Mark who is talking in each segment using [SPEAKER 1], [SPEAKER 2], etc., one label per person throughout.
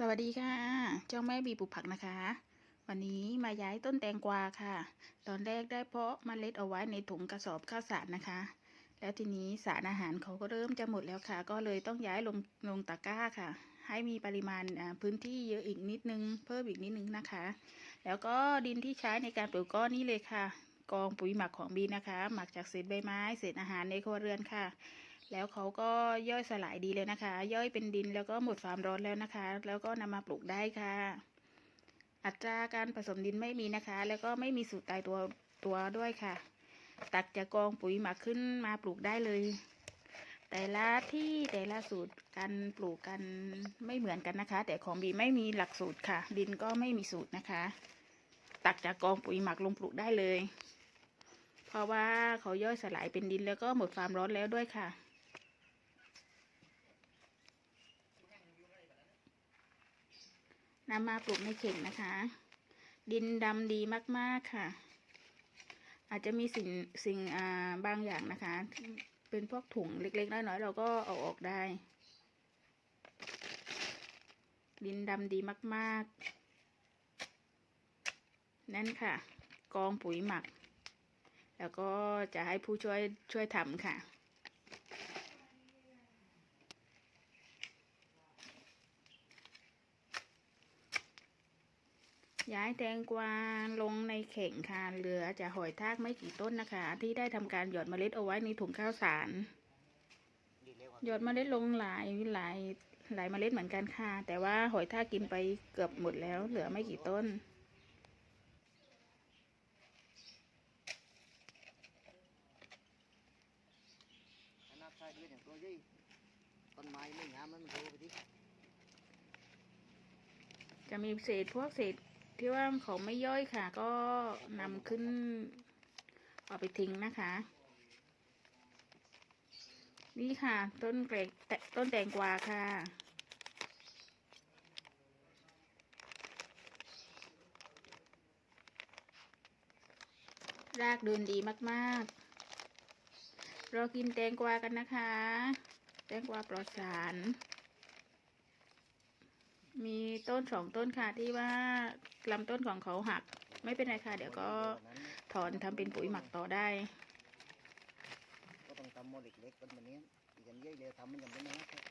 [SPEAKER 1] สวัสดีค่ะ เจ้าแม่บีปลูกผักนะคะ วันนี้มาย้ายต้นแตงกวาค่ะ ตอนแรกได้เพาะเมล็ดเอาไว้ในถุงกระสอบข้าวสารนะคะ แล้วทีนี้สารอาหารเขาก็เริ่มจะหมดแล้วค่ะ ก็เลยต้องย้ายลงลงตะกร้าค่ะ ให้มีปริมาณพื้นที่เยอะอีกนิดนึง เพิ่มอีกนิดนึงนะคะ แล้วก็ดินที่ใช้ในการปลูกก็นี่เลยค่ะ กองปุ๋ยหมักของบีนะคะ หมักจากเศษใบไม้ เศษอาหารในครัวเรือนค่ะ แล้วเขาก็ย่อยสลายดีเลยนะคะ ย่อยเป็นดินแล้วก็หมดความร้อนแล้วนะคะ แล้วก็นำมาปลูกได้ค่ะ อัตราการผสมดินไม่มีนะคะ แล้วก็ไม่มีสูตรตายตัวตัวด้วยค่ะ ตักจากกองปุ๋ยหมักขึ้นมาปลูกได้เลย แต่ละที่แต่ละสูตรการปลูกกันไม่เหมือนกันนะคะ แต่ของบีไม่มีหลักสูตรค่ะ ดินก็ไม่มีสูตรนะคะ ตักจากกองปุ๋ยหมักลงปลูกได้เลย เพราะว่าเขาย่อยสลายเป็นดินแล้วก็หมดความร้อนแล้วด้วยค่ะ นำมาปลูกในเข่งนะคะ ดินดำดีมากๆค่ะ อาจจะมีสิ่งสิ่งบางอย่างนะคะ เป็นพวกถุงเล็กๆน้อยๆเราก็เอาออกได้ ดินดำดีมากๆ นั่นค่ะ กองปุ๋ยหมัก แล้วก็จะให้ผู้ช่วยช่วยทำค่ะ ย้ายแตงกวาลงในเข่งค่ะเหลือจะหอยทากไม่กี่ต้นนะคะ ที่ได้ทำการหยอดเมล็ดเอาไว้ในถุงข้าวสาร หยอดเมล็ดลงหลายหลายหลายเมล็ดเหมือนกันค่ะ แต่ว่าหอยทากกินไปเกือบหมดแล้ว เหลือไม่กี่ต้น
[SPEAKER 2] ต้นไม้ไม่งามมันโตไปดิ
[SPEAKER 1] จะมีเศษพวกเศษ ที่ว่าเขาไม่ย่อยค่ะ ก็นำขึ้นเอาไปทิ้งนะคะ นี่ค่ะ ต้นเกรกแตต้นแตงกวาค่ะรากเดินดีมากๆ เรากินแตงกวากันนะคะ แตงกวาปลอดสาร มีต้นสองต้นค่ะที่ว่าลำต้นของเขาหัก ไม่เป็นไรค่ะ เดี๋ยวก็ถอนทำเป็นปุ๋ยหมักต่อได้
[SPEAKER 2] ก็ต้องทำโมเล็กๆกันแบบนี้อีกอย่างเยอะเลยทำมันยังไม่นะครับ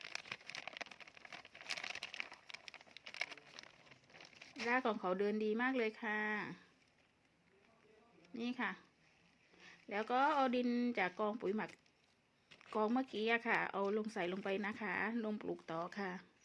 [SPEAKER 1] รากของเขาเดินดีมากเลยค่ะ นี่ค่ะ แล้วก็เอาดินจากกองปุ๋ยหมักกองเมื่อกี้อะค่ะ เอาลงใส่ลงไปนะคะ ลงปลูกต่อค่ะ